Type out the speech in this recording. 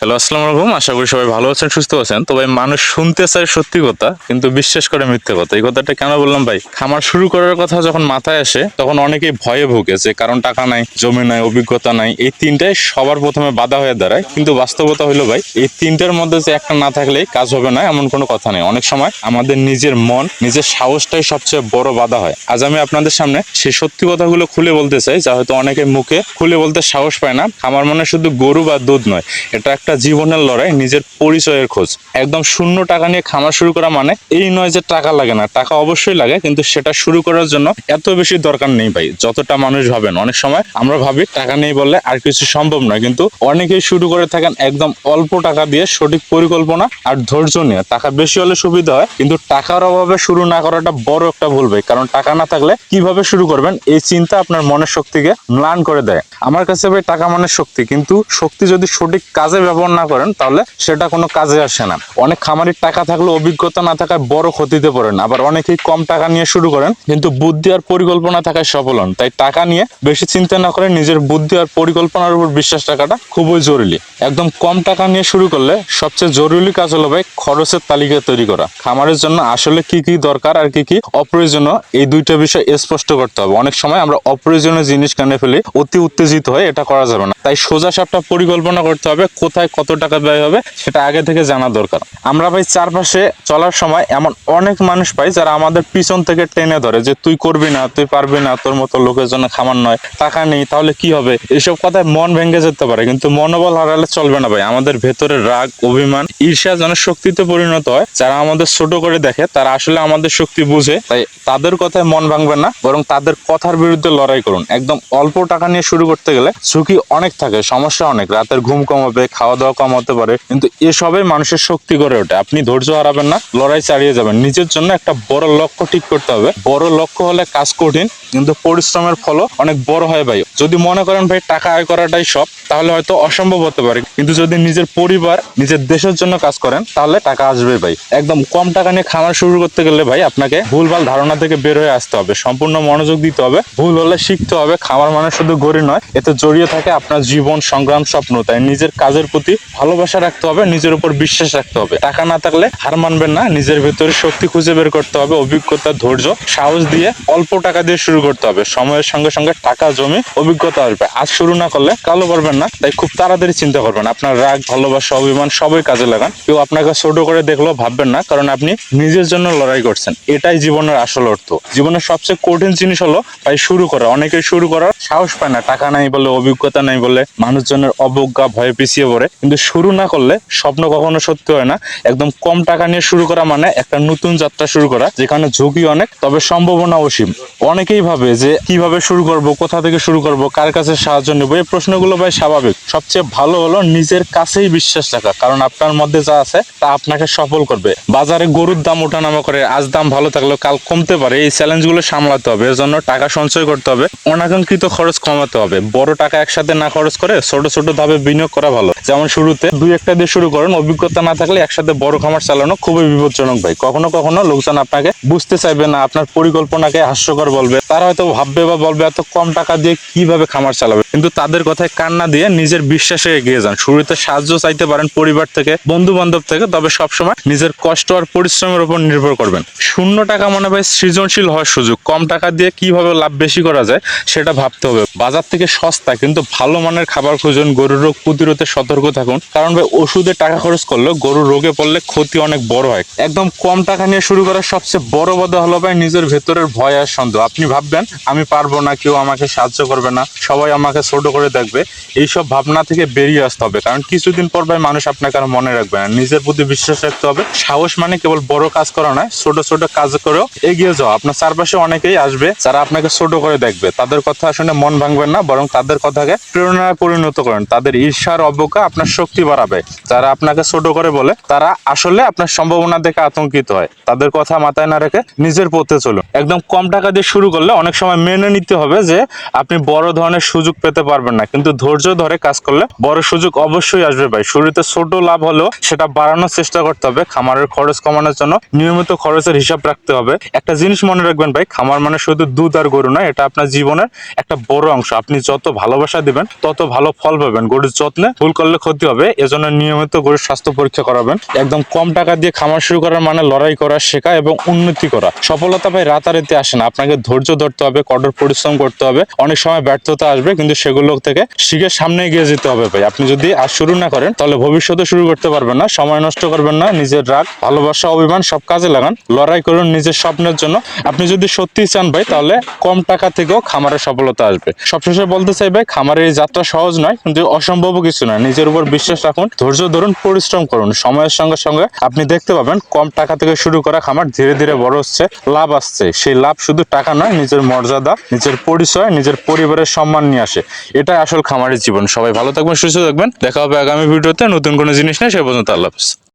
Hello, আসসালামু আলাইকুম। আশা করি সবাই ভালো আছেন, সুস্থ আছেন। তো ভাই মানুষ শুনতে চায় সত্যি কথা, কিন্তু বিশ্বাস করে মিথ্যে কথা। এই কথাটা কেন বললাম ভাই? খামার শুরু করার কথা যখন মাথায় আসে, তখন অনেকেই ভয়ে ভুগে যে কারণ টাকা নাই, জমি নাই, অভিজ্ঞতা নাই। এই তিনটাই সবার প্রথমে বাধা হয়ে দাঁড়ায়। কিন্তু বাস্তবতা হলো ভাই, এই তিনটার মধ্যে যে একটা না থাকলেই কাজ হবে না, এমন কোনো কথা নেই। অনেক সময় আমাদের নিজের মন, নিজের সাহসটাই সবচেয়ে বড় বাধা হয়। আজ আমি আপনাদের সামনে সেই সত্যি কথাগুলো খুলে বলতে চাই, যা হয়তো অনেকে মুখে খুলে বলতে সাহস পায় না। খামার মনে শুধু গরু বা দুধ নয়, এটা একটা জীবনের লড়াই, নিজের পরিচয়ের খোঁজ। একদম শূন্য টাকা নিয়ে খামার শুরু করা মানে এই নয় যে টাকা লাগে না, টাকা অবশ্যই লাগে, কিন্তু সেটা শুরু করার জন্য এত বেশি দরকার নেই ভাই, যতটা মানুষ ভাবেন। অনেক সময় আমরা ভাবি, টাকা নেই বললে আর কিছু সম্ভব নয়, কিন্তু অনেকেই শুরু করে থাকেন একদম অল্প টাকা দিয়ে সঠিক পরিকল্পনা আর ধৈর্য নিয়ে। টাকা বেশি হলে সুবিধা হয়, কিন্তু টাকার অভাবে শুরু না করাটা বড় একটা ভুল ভাই, কারণ টাকা না থাকলে কীভাবে শুরু করবেন, এই চিন্তা আপনার মনের শক্তিকে ম্লান করে দেয়। আমার কাছে ভাই টাকা মানে শক্তি, কিন্তু শক্তি যদি সঠিক কাজে ব্যবহার না করেন, তাহলে সেটা কোনো কাজে আসে না। অনেক খামারির টাকা থাকলে অভিজ্ঞতা না থাকায় বড় ক্ষতিতে পড়েন। আবার অনেকেই কম টাকা নিয়ে শুরু করেন, কিন্তু বুদ্ধি আর পরিকল্পনা থাকায় সফল হন। তাই টাকা নিয়ে বেশি চিন্তা না করে নিজের বুদ্ধি আর পরিকল্পনার উপর বিশ্বাস রাখাটা খুবই জরুরি। একদম কম টাকা নিয়ে শুরু করলে সবচেয়ে জরুরি কাজ হলো ভাই খরচের তালিকা তৈরি করা। খামারের জন্য আসলে কি কি দরকার আর কি কি অপ্রয়োজনীয়, এই দুইটা বিষয় স্পষ্ট করতে হবে। অনেক সময় আমরা অপ্রয়োজনীয় জিনিস কিনে ফেলি, অতি উত্তেজিত হয় এটা করা যাবে না। তাই সোজা সাপটা পরিকল্পনা করতে হবে কোথায় কত টাকা ব্যয় হবে, সেটা আগে থেকে জানা দরকার। আমরা ভাই চারপাশে চলার সময় এমন অনেক মানুষ পাই যারা আমাদের পিছন থেকে টেনে ধরে যে তুই করবি না, তুই পারবি না, তোর মতো লোকের জন্য খামার নয়, টাকা নেই, তাহলে কি হবে? এইসব কথায় মন ভেঙে যেতে পারে, কিন্তু মনোবল হারালে চলবে না ভাই। আমাদের ভেতরে রাগ, অভিমান, ঈর্ষা যেন শক্তিতে পরিণত হয়। যারা আমাদের ছোট করে দেখে, তারা আসলে আমাদের শক্তি বুঝে, তাই তাদের কথায় মন ভাঙবে না, বরং তাদের কথার বিরুদ্ধে লড়াই করুন। একদম অল্প টাকা নিয়ে শুরু করতে গেলে ঝুঁকি অনেক থাকে, সমস্যা অনেক। রাতের ঘুম কম হবে খাওয়া দাওয়া কম হতে পারে, কিন্তু এসবে মানুষের শক্তি করে ওঠে। আপনি ধৈর্য হারাবেন না, লড়াই চালিয়ে যাবেন। নিজের জন্য একটা বড় লক্ষ্য ঠিক করতে হবে। বড় লক্ষ্য হলে কাজ কঠিন, কিন্তু পরিশ্রমের ফলও অনেক বড় হয় ভাই। যদি মনে করেন ভাই, টাকা আয় করাটাই সব, তাহলে হয়তো অসম্ভব হতে পারে। কিন্তু যদি নিজের পরিবার, নিজের দেশের জন্য কাজ করেন, তাহলে টাকা আসবে ভাই। একদম কম টাকা নিয়ে খামার শুরু করতে গেলে ভাই, আপনাকে ভুলভাল ধারণা থেকে বের হয়ে আসতে হবে। সম্পূর্ণ মনোযোগ দিতে হবে। ভুল হলে শিখতে হবে। খামার মানে শুধু গড়ি নয়, এতে জড়িয়ে থাকে আপনার জীবন, সংগ্রাম, স্বপ্ন। তাই নিজের কাজের প্রতি ভালোবাসা রাখতে হবে, নিজের উপর বিশ্বাস রাখতে হবে। টাকা না থাকলে হার মানবেন না, নিজের ভেতরে শক্তি খুঁজে বের করতে হবে, অভিজ্ঞতা, ধৈর্য, সাহস দিয়ে অল্প টাকা দিয়ে শুরু করতে হবে। সময়ের সঙ্গে সঙ্গে টাকা, জমি, অভিজ্ঞতা আসবে। আজ শুরু না করলে কালো পারবেন না, তাই খুব তাড়াতাড়ি চিন্তা করবেন। আপনার রাগ, ভালোবাসা, অভিমান সবই কাজে লাগান। কেউ আপনাকে ছোট করে দেখলেও ভাববেন না, কারণ আপনি নিজের জন্য লড়াই করছেন। এটাই জীবনের আসল অর্থ। জীবনের সবচেয়ে কঠিন জিনিস হলো, তাই শুরু করা। অনেকেই শুরু করার সাহস পায় না। টাকা নাই বলে, অভিজ্ঞতা নাই বলে। মানুষজনের অবজ্ঞা, ভয়ে পিছিয়ে পড়ে। কিন্তু শুরু না করলে স্বপ্ন কখনো সত্যি হয় না। একদম কম টাকা নিয়ে শুরু করা মানে একটা নতুন যাত্রা শুরু করা, যেখানে ঝুঁকি অনেক, তবে সম্ভাবনা অসীম। অনেকেই ভাবে যে, কীভাবে শুরু করব, কোথা থেকে শুরু করব, কার কাছে সাহায্য নেব, এই প্রশ্নগুলো ভাই স্বাভাবিক। সবচেয়ে ভালো হলো নিজের কাছেই বিশ্বাস রাখা, কারণ আপনার মধ্যে যা আছে, তা আপনাকে সফল করবে। বাজারে গরুর দাম ওঠানামা করে, আজ দাম ভালো থাকলেও কাল কমতে পারে, এই চ্যালেঞ্জগুলো সামলাতে হবে, এর জন্য টাকা সঞ্চয় করতে হবে, অনাকাঙ্ক্ষিত খরচ কমাতে হবে, বড় টাকা একসাথে না খরচ করে ছোট ছোট ধাপে বিনিয়োগ করা ভালো। যেমন শুরুতে দুই একটা দিয়ে শুরু করেন, অভিজ্ঞতা না থাকলে একসাথে বড় খামার চালানো খুবই বিপজ্জনক ভাই। কখনো কখনো লোকজন আপনাকে বুঝতে চাইবে না, আপনার পরিকল্পনাকে হাস্যকর বলবে। তারা হয়তো ভাববে বা বলবে এত কম টাকা দিয়ে কীভাবে খামার চালাবে। কিন্তু তাদের কথায় কান্না দিয়ে নিজের বিশ্বাসে এগিয়ে যান। শুরুতে সাহায্য চাইতে পারেন পরিবার থেকে বন্ধু বান্ধব থেকে, তবে সবসময় নিজের কষ্ট আর পরিশ্রমের উপর নির্ভর করবেন। শূন্য টাকা মনে ভাই সৃজনশীল হওয়ার সুযোগ। কম টাকা দিয়ে কীভাবে লাভ বেশি করা যায়, সেটা ভাবতে হবে। বাজার থেকে সস্তা কিন্তু ভালো মানের খাবার খুঁজুন গরুর রোগ প্রতিরোধে সতর্ক থাকুন। কারণ ভাই, ওষুধে টাকা খরচ করলে গরুর রোগে পড়লে ক্ষতি অনেক বড় হয়। একদম কম টাকা নিয়ে শুরু করার সবচেয়ে বড় বাধা হলো ভাই, নিজের ভেতরের ভয় আর সন্দেহ। আপনি ভাববেন, আমি পারব না, কেউ আমাকে সাহায্য করবে না, সবাই আমাকে ছোট করে দেখবে। এইসব ভাবনা থেকে বেরিয়ে আসতে হবে। কারণ কিছুদিন পর ভাই, মানুষ আপনাকে আর মনে রাখবে না। নিজের প্রতি বিশ্বাস রাখতে হবে। সাহস মানে কেবল বড় কাজ করা নয়, ছোট ছোট কাজ করেও এগিয়ে যাওয়া আপনার চারপাশে অনেকেই আসবে, যারা আপনাকে ছোট করে দেখবে। তাদের কথা শুনে মন ভাঙবেন না, বরং তাদের কথাকে প্রেরণায় পরিণত করেন। তাদের ঈর্ষার অবজ্ঞা আপনার শক্তি বাড়াবে। যারা আপনাকে ছোট করে বলে, তারা আসলে আপনার সম্ভাবনা দেখে আতঙ্কিত হয়। তাদের কথা মাথায় না রেখে নিজের পথে চলুন। একদম কম টাকা দিয়ে শুরু করলে অনেক সময় মেনে নিতে হবে যে, আপনি বড় ধরনের সুযোগ পেতে পারবেন না। কিন্তু ধৈর্য ধরে কাজ করলে বড় সুযোগ অবশ্যই আসবে ভাই। শুরুতে ছোট লাভ হলেও সেটা বাড়ানোর চেষ্টা করতে হবে। খামারের খরচ কমানোর জন্য নিয়মিত খরচের হিসাব রাখতে হবে। একটা জিনিস মনে রাখবেন ভাই, খামার মানে শুধু দুধ আর গরু নয়, এটা আপনার জীবনের একটা বড় অংশ। আপনি যত ভালোবাসা দিবেন তত ভালো ফল পাবেন। গরুর যত্নে ভুল করলে ক্ষতি হবে, এজন্য নিয়মিত গরুর স্বাস্থ্য পরীক্ষা করাবেন। একদম কম টাকা দিয়ে খামার শুরু করার মানে লড়াই করা, শেখা এবং উন্নতি করা। সফলতা ভাই রাতারাতি আসে না, আপনাকে ধৈর্য ধরতে হবে, কঠোর পরিশ্রম করতে হবে, অনেক সময় ব্যর্থতা আসবে, কিন্তু সেগুলো থেকে শিখে সামনে এগিয়ে যেতে হবে ভাই। আপনি যদি আজ শুরু না করেন, তাহলে ভবিষ্যতে শুরু করতে পারবেন না, সময় নষ্ট করবেন না, নিজের রাগ, ভালোবাসা, অভিমান সব কাজে লাগান। লড়াই করুন নিজের স্বপ্নের জন্য। আপনি যদি সত্যি চান ভাই, তাহলে কম টাকা থেকেও খামারে সফলতা আসবে। সবশেষে বলতে চাই ভাই, খামারের এই যাত্রা সহজ নয়, কিন্তু অসম্ভব কিছু নয়। নিজের উপর বিশ্বাস রাখুন, ধৈর্য ধরুন, পরিশ্রম করুন। সময়ের সঙ্গে সঙ্গে আপনি দেখতে পাবেন, কম টাকা থেকে শুরু করা খামার ধীরে ধীরে বড় হচ্ছে, লাভ আসছে। সেই লাভ শুধু টাকা নয়, নিজের মর্যাদা, নিজের পরিচয়, নিজের পরিবারের সম্মান নিয়ে আসে। এটাই আসল খামারের জীবন। সবাই ভালো থাকবেন, সুস্থ থাকবেন। দেখা হবে আগামী ভিডিওতে। নতুন কোনো জিনিস নেই সে পর্যন্ত আল্লাহ